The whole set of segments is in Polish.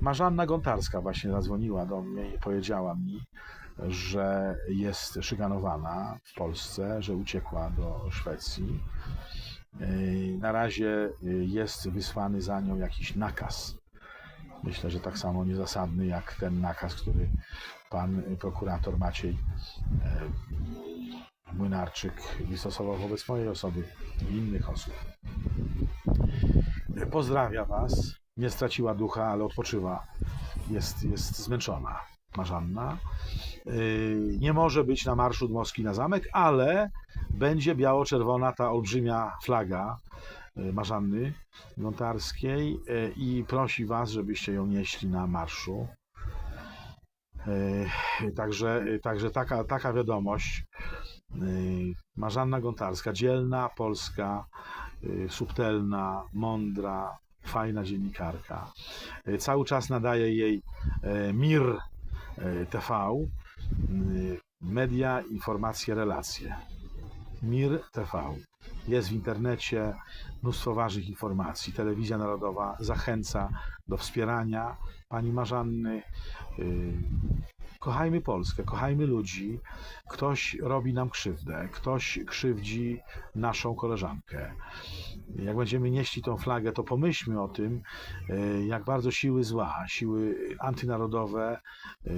Marzanna Gontarska właśnie zadzwoniła do mnie i powiedziała mi, że jest szykanowana w Polsce, że uciekła do Szwecji. Yy, Na razie yy, jest wysłany za nią jakiś nakaz. Myślę, że tak samo niezasadny jak ten nakaz, który pan prokurator Maciej e, Młynarczyk wystosował wobec mojej osoby i innych osób. Pozdrawia Was. Nie straciła ducha, ale odpoczywa. Jest, jest zmęczona. Marzanna. Yy, Nie może być na marszu od Moskwy na zamek, ale będzie biało-czerwona ta olbrzymia flaga yy, Marzanny Gontarskiej yy, i prosi Was, żebyście ją nieśli na marszu. Także, także taka, taka wiadomość. Marzanna Gontarska, dzielna, polska, subtelna, mądra, fajna dziennikarka. Yy, Cały czas nadaje jej yy, Mir yy, TV, media, informacje, relacje. Mir TV. Jest w internecie mnóstwo ważnych informacji. Telewizja Narodowa zachęca do wspierania pani Marzanny. Kochajmy Polskę, kochajmy ludzi. Ktoś robi nam krzywdę, ktoś krzywdzi naszą koleżankę. Jak będziemy nieśli tą flagę, to pomyślmy o tym, e, jak bardzo siły zła, siły antynarodowe e,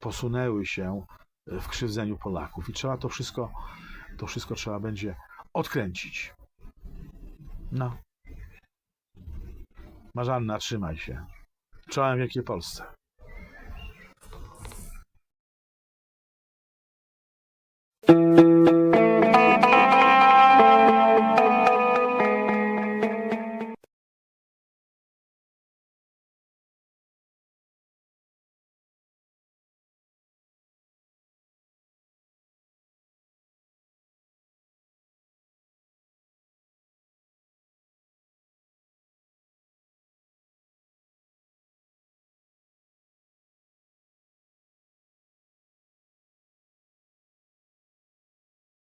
posunęły się w krzywdzeniu Polaków. I trzeba to wszystko, to wszystko trzeba będzie odkręcić. No. Marzanna, trzymaj się. Czołem Wielkiej Polsce.